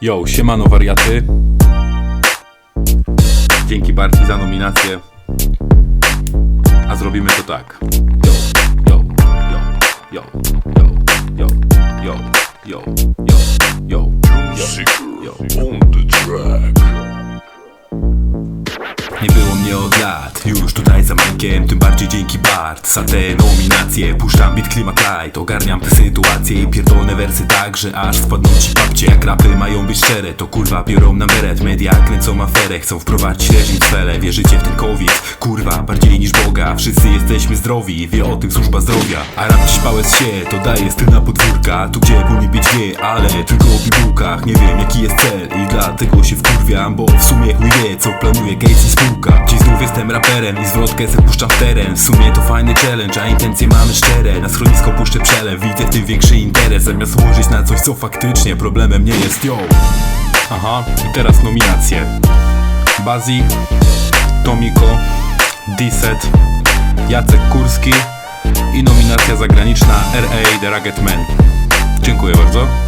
Yo, siemano wariaty. Dzięki Barci za nominację. A zrobimy to tak. Yo, yo, yo, yo, yo, yo, yo, yo, yo, yo, yo, yo. Nie było od lat, już tutaj za Majkiem Tym bardziej dzięki Bart. Za te nominacje Puszczam beat klimat light. Ogarniam tę sytuację i pierdolne wersy tak Że aż spadną ci babcie. Jak rapy mają być szczere To kurwa biorą na beret Media kręcą aferę Chcą wprowadzić reżim w cele Wierzycie w ten covid? Kurwa, bardziej niż Boga. Wszyscy jesteśmy zdrowi Wie o tym służba zdrowia. A rap śpałec się To daje styl na podwórka. Tu gdzie powinien być wie Ale tylko o bibułkach Nie wiem jaki jest cel I dlatego się wkurwiam Bo w sumie chuj wie Co planuje Gates i spółka jestem raperem I zwrotkę se puszczam w teren. W sumie to fajny challenge A intencje mamy szczere. Na schronisko puszczę przelew Widzę w tym większy interes. Zamiast ułożyć na coś co faktycznie Problemem nie jest yo. Aha I teraz nominacje. Bazi Tomiko Diset Jacek Kurski i nominacja zagraniczna RA The Rugged Man. Dziękuję bardzo.